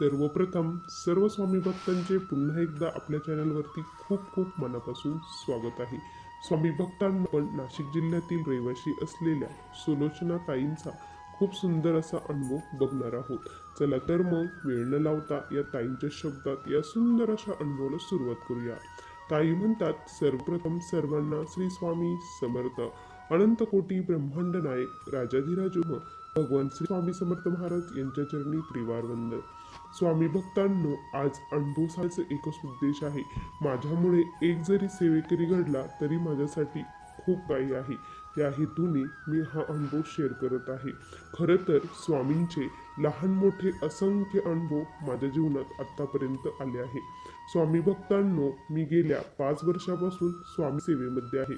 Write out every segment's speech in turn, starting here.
सर्वप्रथम सर्व स्वामी भक्तांचे पुन्हा एकदा आपल्या चॅनलवरती खूप खूप मनापासून स्वागत आहे. स्वामी भक्तांना पण नाशिक जिल्ह्यातील रहिवाशी असलेल्या सुलोचना ताईंचा खूप सुंदर असा अनुभव बघणार आहोत. चला तर मग वेळ न लावता या ताईंच्या शब्दात या सुंदर अशा अनुभवाला सुरुवात करूया. ताई म्हणतात सर्वप्रथम सर्वांना श्री स्वामी समर्थ. अनंत कोटी ब्रह्मांड नायक राजाधिराज भगवान श्री स्वामी समर्थ महाराज यांच्या चरणी त्रिवार वंदन. स्वामी भक्तांनो आज अनुभव एकच उद्देश आहे. माझ्यामुळे एक जरी सेवेकरी घडला तरी माझ्यासाठी खूप काही आहे. या हेतूने मी हा अनुभव शेअर करत आहे. खरं तर स्वामींचे लहान मोठे असंख्य अनुभव माझ्या जीवनात आत्तापर्यंत आले आहे. स्वामी भक्तांनो मी गेल्या पाच वर्षापासून स्वामी सेवेमध्ये आहे.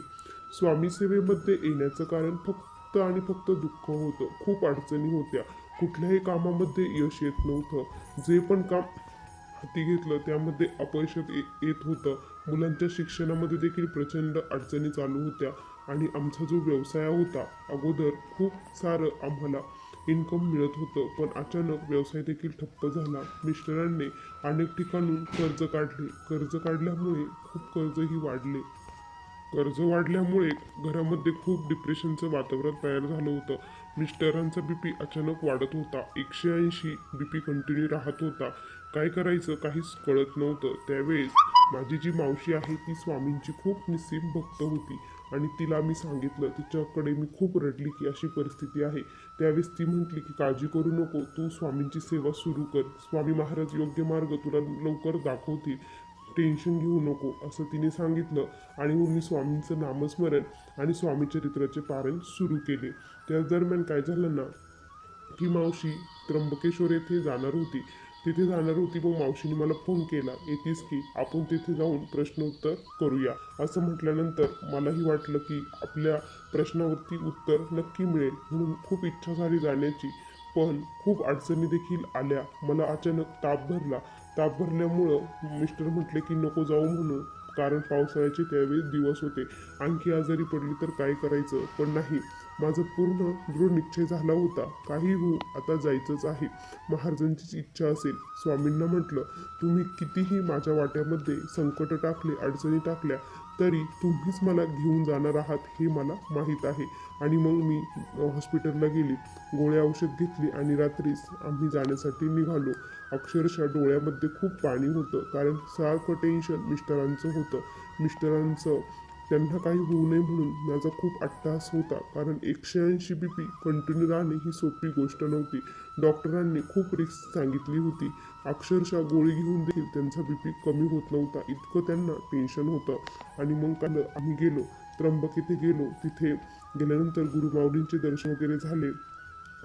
स्वामी सेवेमध्ये येण्याचं कारण फक्त फक्त आणि फक्त दुःख होतं. खूप अडचणी होत्या. कुठल्याही कामामध्ये यश येत नव्हतं. जे पण काम हाती घेतलं त्यामध्ये अपयश येत होतं. मुलांच्या शिक्षणामध्ये देखील प्रचंड अडचणी चालू होत्या. आणि आमचा जो व्यवसाय होता अगोदर खूप सारं आम्हाला इन्कम मिळत होतं. पण अचानक व्यवसाय देखील ठप्प झाला. मिस्टरांनी अनेक ठिकाणून कर्ज काढले. कर्ज काढल्यामुळे खूप कर्जही वाढले. कर्ज वाढल्यामुळे घरामध्ये खूप डिप्रेशनचं वातावरण तयार झालं होतं. मिस्टरांचा बीपी अचानक वाढत होता. एकशे ऐंशी बीपी कंटिन्यू राहत होता. काय करायचं काहीच कळत नव्हतं. त्यावेळेस माझी जी मावशी आहे ती स्वामींची खूप निस्सीम भक्त होती आणि तिला मी सांगितलं तिच्याकडे मी खूप रडली की अशी परिस्थिती आहे. त्यावेळेस ती म्हटली की काळजी करू नको. तू स्वामींची सेवा सुरू कर. स्वामी महाराज योग्य मार्ग तुला लवकर दाखवतील. टेन्शन घेऊ नको असं तिने सांगितलं आणि मग मी स्वामींचं नामस्मरण आणि स्वामी चरित्राचे सुरू केले. त्याच दरम्यान काय झालं ना की मावशी त्र्यंबकेश्वर येथे जाणार होती. तिथे जाणार होती मग मावशीने मला फोन केला. येतीस की आपण तिथे जाऊन प्रश्नोत्तर करूया. असं म्हटल्यानंतर मलाही वाटलं की आपल्या प्रश्नावरती उत्तर नक्की मिळेल म्हणून खूप इच्छा झाली जाण्याची. पण खूप अडचणी देखील आल्या. मला अचानक ताप भरला. ताप भरल्यामुळं मिस्टर म्हटले की नको जाऊ म्हणून. कारण पावसाळ्याचे त्यावेळी दिवस होते. आणखी आजारी पडली तर काय करायचं? पण नाही. माझं पूर्ण दृढ निश्चय झाला होता. काही हो आता जायचंच आहे. महाराजांचीच इच्छा असेल. स्वामींना म्हटलं तुम्ही कितीही माझ्या वाट्यामध्ये संकट टाकले अडचणी टाकल्या तरी तुम्हीच मला घेऊन जाणार आहात हे मला माहीत आहे. आणि मग मी हॉस्पिटलला गेली. गोळ्या औषध घेतली आणि रात्रीच आम्ही जाण्यासाठी निघालो. अक्षरशः डोळ्यामध्ये खूप पाणी होतं कारण सारखं टेन्शन मिस्टरांचं होतं. मिस्टरांचं त्यांना काही होऊ नये म्हणून माझा खूप अट्टहास होता. कारण एकशे ऐंशी बी पी कंटिन्यू राहणे ही सोपी गोष्ट नव्हती. डॉक्टरांनी खूप रिस्क सांगितली होती. अक्षरशः गोळी घेऊन देखील त्यांचा बी पी कमी होत नव्हता. इतकं त्यांना टेन्शन होतं. आणि मग काल आम्ही गेलो. त्र्यंबक इथे गेलो. तिथे गेल्यानंतर गुरुमाऊलींचे दर्शन वगैरे झाले.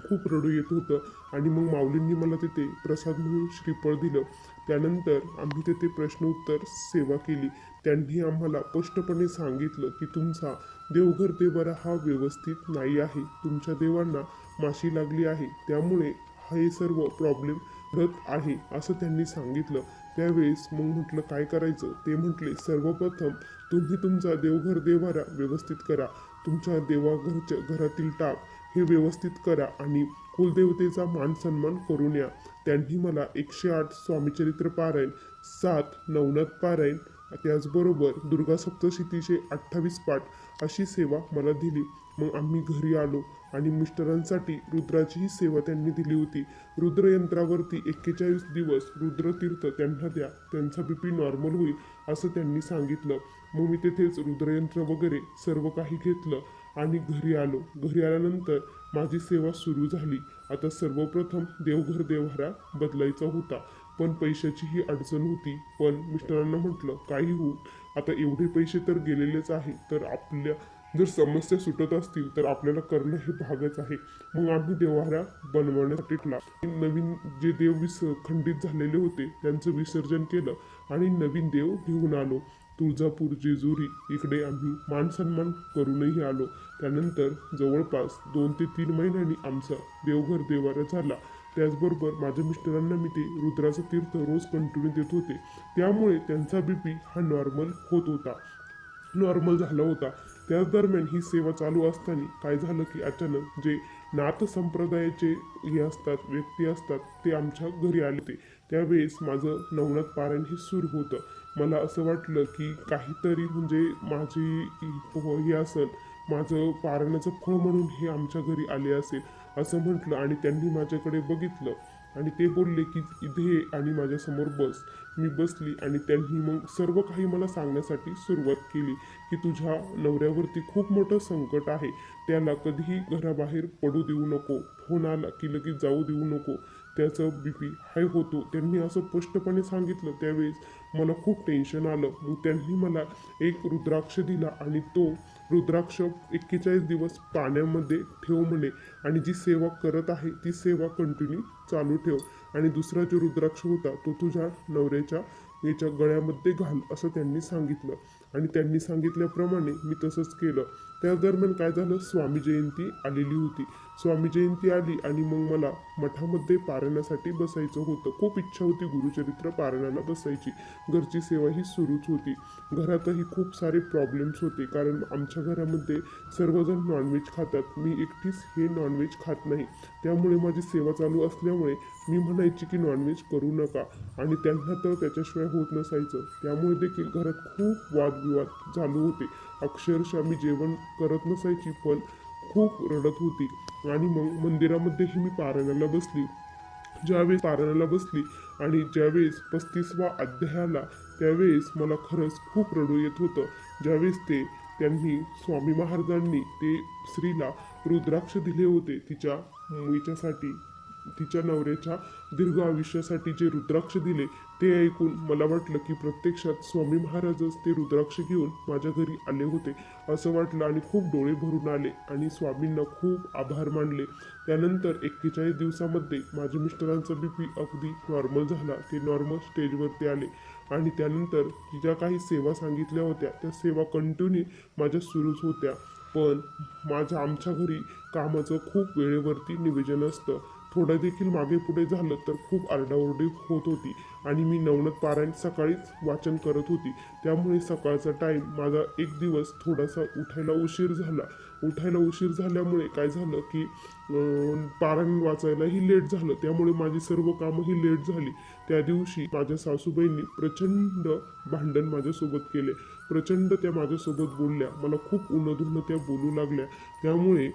खूप रडू येत होतं. आणि मग माऊलींनी मला तिथे प्रसाद म्हणून श्रीफळ दिलं. त्यानंतर आम्ही तिथे प्रश्नोत्तर सेवा केली. त्यांनी आम्हाला स्पष्टपणे सांगितलं की तुमचा देवघर देवारा हा व्यवस्थित नाही आहे. तुमच्या देवांना माशी लागली आहे. त्यामुळे हे सर्व प्रॉब्लेम घडत आहे असं त्यांनी सांगितलं. त्यावेळेस मग म्हटलं काय करायचं? ते म्हटले सर्वप्रथम तुम्ही तुमचा देवघर देवारा व्यवस्थित करा. तुमच्या देवाघरच्या घरातील टाक हे व्यवस्थित करा आणि कुलदेवतेचा मान सन्मान करून या. त्यांनी मला एकशे आठ स्वामीचरित्र पारायण सात नवनाथ पारायण त्याचबरोबर दुर्गा सप्तशतीचे अठ्ठावीस पाठ अशी सेवा मला दिली. मग आम्ही घरी आलो आणि मिस्टरांसाठी रुद्राचीही सेवा त्यांनी दिली होती. रुद्रयंत्रावरती एक्केचाळीस दिवस रुद्रतीर्थ त्यांना द्या त्यांचा बी पी नॉर्मल होईल असं त्यांनी सांगितलं. मग मी तेथेच रुद्रयंत्र वगैरे सर्व काही घेतलं. आणि घरी आलो. घरी आल्यानंतर माझी सेवा सुरू झाली. आता सर्वप्रथम देवघर देवहारा बदलायचा होता. पण पैशाची ही अडचण होती. पण मिस्टरांना म्हटलं काही होऊन आता एवढे पैसे तर गेलेलेच आहे. तर आपल्या जर समस्या सुटत असतील तर आपल्याला करणं हे भागच आहे. मग आम्ही देवहारा बनवण्यासाठी नवीन जे देव विस खंडित झालेले होते त्यांचं विसर्जन केलं आणि नवीन देव घेऊन आलो. तुळजापूर जेजुरी इकडे आम्ही मान सन्मान करूनही आलो. त्यानंतर जवळपास दोन ते तीन महिन्यांनी आमचा देवघर देवारा झाला. त्याचबरोबर माझ्या मिस्टरांना मी ते रुद्राचं तीर्थ रोज कंटिन्यू देत होते. त्यामुळे त्यांचा बी पी हा नॉर्मल होत होता. नॉर्मल झाला होता. त्याच दरम्यान ही सेवा चालू असताना काय झालं की अचानक जे नाथ संप्रदायाचे हे असतात व्यक्ती असतात ते आमच्या घरी आले होते. त्यावेळेस माझं नवनाथ पारायण हे सुरू होतं. मला असं वाटलं की काहीतरी म्हणजे माझी हे असेल माझं पारण्याचं फळ म्हणून हे आमच्या घरी आले असेल असं म्हटलं आणि त्यांनी माझ्याकडे बघितलं. आणि ते बोलले की इथे आणि माझ्यासमोर बस. मी बसली आणि त्यांनी मग सर्व काही मला सांगण्यासाठी सुरुवात केली की तुझ्या नवऱ्यावरती खूप मोठं संकट आहे. त्याला कधीही घराबाहेर पडू देऊ नको. फोन आला की लगेच जाऊ देऊ नको. त्याचं बी पी हाय होतो. त्यांनी असं स्पष्टपणे सांगितलं त्यावेळेस. मला खूप टेन्शन आलं. मग त्यांनी मला एक रुद्राक्ष दिला आणि तो रुद्राक्ष एक्केचाळीस दिवस पाण्यामध्ये ठेव म्हणे. आणि जी सेवा करत आहे ती सेवा कंटिन्यू चालू ठेव. आणि दुसरा जो रुद्राक्ष होता तो तुझ्या नवऱ्याच्या याच्या गळ्यामध्ये घाल असं त्यांनी सांगितलं. आणि त्यांनी सांगितल्याप्रमाणे मी तसंच केलं. त्या दरम्यान काय झालं? स्वामी जयंती आलेली होती. स्वामी जयंती आली आणि मग मला मठामध्ये पारणासाठी बसायचं होतं. खूप इच्छा होती गुरुचरित्र पारणाला बसायची. घरची सेवा ही सुरूच होती. घरातही खूप सारे प्रॉब्लेम्स होते. कारण आमच्या घरामध्ये सर्वजण नॉनव्हेज खातात. मी एकटीच हे नॉनव्हेज खात नाही. त्यामुळे माझी सेवा चालू असल्यामुळे मी म्हणायची की नॉनव्हेज करू नका. आणि त्यांना तर त्याच्याशिवाय होत नसायचं. त्यामुळे देखील घरात खूप वादविवाद चालू होते. अक्षरशः मी जेवण करत नसायची पण खूप रडत होती. आणि मग मंदिरामध्येही मी पारायणाला बसली. ज्यावेळेस पारायणाला बसली आणि ज्यावेळेस पस्तीसवा अध्याय आला त्यावेळेस मला खरंच खूप रडू येत होतं. ज्यावेळेस ते त्यांनी स्वामी महाराजांनी ते स्त्रीला रुद्राक्ष दिले होते तिच्या मुलीच्यासाठी तिच्या नवऱ्याच्या दीर्घ आयुष्यासाठी जे रुद्राक्ष दिले ते ऐकून मला वाटलं की प्रत्यक्षात स्वामी महाराजच ते रुद्राक्ष घेऊन माझ्या घरी आले होते असं वाटलं आणि खूप डोळे भरून आले आणि स्वामींना खूप आभार मानले. त्यानंतर एक्केचाळीस दिवसामध्ये माझ्या मिस्टरांचा बी पी अगदी नॉर्मल झाला. ते नॉर्मल स्टेजवरती आले आणि त्यानंतर ज्या काही सेवा सांगितल्या होत्या. त्या सेवा कंटिन्यू माझ्या सुरूच होत्या. पण माझ्या आमच्या घरी कामाचं खूप वेळेवरती निवेदन असतं. थोडं देखील मागे पुढे झालं तर खूप आरडाओरडी होत होती. आणि मी नवनत पारायण सकाळीच वाचन करत होती. त्यामुळे सकाळचा टाईम माझा एक दिवस थोडासा उठायला उशीर झाला. उठायला उशीर झाल्यामुळे काय झालं की पारायण वाचायलाही लेट झालं. त्यामुळे माझी सर्व कामंही लेट झाली. त्या दिवशी माझ्या सासूबाईंनी प्रचंड भांडण माझ्यासोबत केले. प्रचंड त्या माझ्यासोबत बोलल्या. मला खूप उन्हधुन्ह त्या बोलू लागल्या. त्यामुळे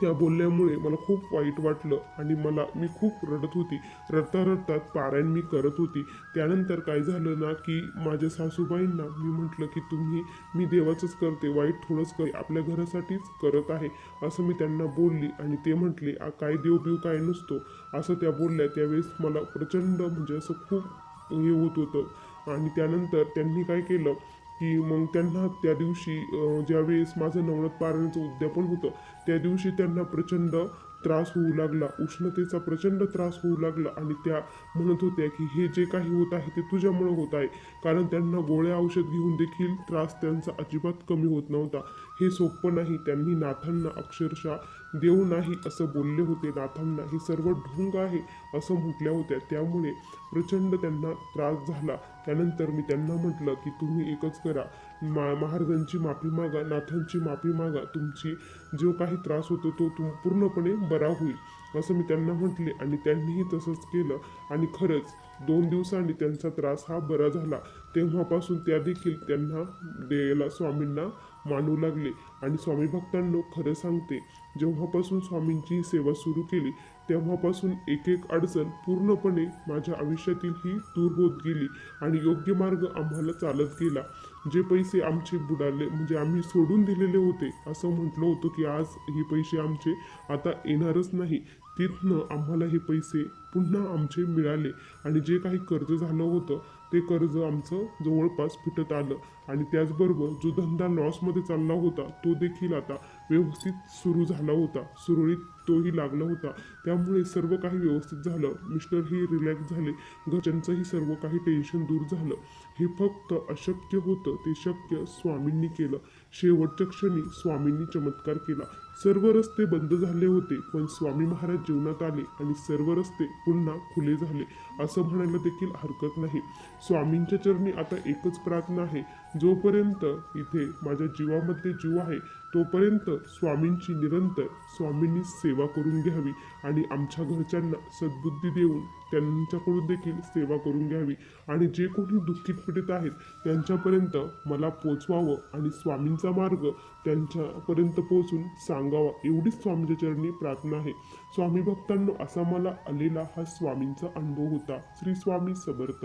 त्या बोलल्यामुळे मला खूप वाईट वाटलं आणि मला मी खूप रडत होती. रडता रडता पारायण मी करत होती. त्यानंतर काय झालं ना की माझ्या सासूबाईंना मी म्हटलं की तुम्ही मी देवाचंच करते वाईट थोडंच कर आपल्या घरासाठीच करत आहे असं मी त्यांना बोलली आणि ते म्हटले काय देव बिव काय नसतो असं त्या बोलल्या. त्यावेळेस मला प्रचंड म्हणजे असं खूप हे होत होतं. आणि त्यानंतर त्यांनी काय केलं की मग त्यांना त्या दिवशी ज्यावेळेस माझं नवरात पारायणाचं उद्यापन होतं त्या दिवशी त्यांना प्रचंड त्रास होऊ लागला उष्णतेचा प्रचंड त्रास होऊ लागला आणि त्या म्हणत होत्या की हे जे काही होत आहे ते तुझ्यामुळं होत आहे. कारण त्यांना गोळ्या औषध घेऊन देखील त्रास त्यांचा अजिबात कमी होत नव्हता. हे सोपं नाही. त्यांनी नाथांना अक्षरशः देव नाही असं बोलले होते. नाथांना हे सर्व ढोंग आहे असं म्हटल्या होत्या. त्यामुळे प्रचंड त्यांना त्रास झाला. त्यानंतर मी त्यांना म्हटलं की तुम्ही एकच करा. मा महाराजांची माफी मागा नाथांची माफी मागा. तुमची जो काही त्रास होतो तो तुम पूर्णपणे बरा होईल. असं मी त्यांना म्हटले आणि त्यांनीही तसंच केलं. आणि खरंच दोन दिवसांनी त्यांचा त्रास हा बरा झाला. तेव्हापासून त्या देखील त्यांना देला स्वामींना मानू लागले. आणि स्वामी भक्तांनो खरं सांगते जेव्हापासून स्वामींची सेवा सुरू केली तेव्हापासून एक एक अडचण पूर्णपणे माझ्या आयुष्यातील ही दूर होत गेली आणि योग्य मार्ग आम्हाला चालत गेला. जे पैसे आमचे बुडाले म्हणजे आम्ही सोडून दिलेले होते असं म्हटलं होतं की आज हे पैसे आमचे आता येणारच नाही. तिथनं आम्हाला हे पैसे पुन्हा आमचे मिळाले आणि जे काही कर्ज झालं होतं ते कर्ज आमचं जवळपास फिटत आलं. आणि त्याचबरोबर जो धंदा लॉसमध्ये चालला होता तो देखील आता व्यवस्थित सुरू झाला होता. सुरळीत तोही लागला होता. त्यामुळे सर्व काही व्यवस्थित झालं. मिस्टरही रिलॅक्स झाले. घरच्यांचंही सर्व काही टेन्शन दूर झालं. हे फक्त अशक्य होतं ते शक्य स्वामींनी केलं. शेवटच्या क्षणी स्वामींनी चमत्कार केला. सर्व रस्ते बंद झाले होते पण स्वामी महाराज जीवनात आले आणि सर्व रस्ते पुन्हा खुले झाले असं म्हणायला देखील हरकत नाही. स्वामींच्या चरणी आता एकच प्रार्थना आहे जोपर्यंत इथे माझ्या जीवामध्ये जीव आहे तोपर्यंत स्वामींची निरंतर स्वामींनी सेवा करून घ्यावी आणि आमच्या घरच्यांना सद्बुद्धी देऊन त्यांच्याकडून देखील सेवा करून घ्यावी. आणि जे कोणी दुःखीत पीडित आहेत त्यांच्यापर्यंत मला पोचवावं आणि स्वामींचा मार्ग त्यांच्यापर्यंत पोहोचून सांगावा एवढीच स्वामीच्या चरणी प्रार्थना आहे. स्वामी भक्तांनो असा मला आलेला हा स्वामींचा अनुभव होता. श्री स्वामी समर्थ.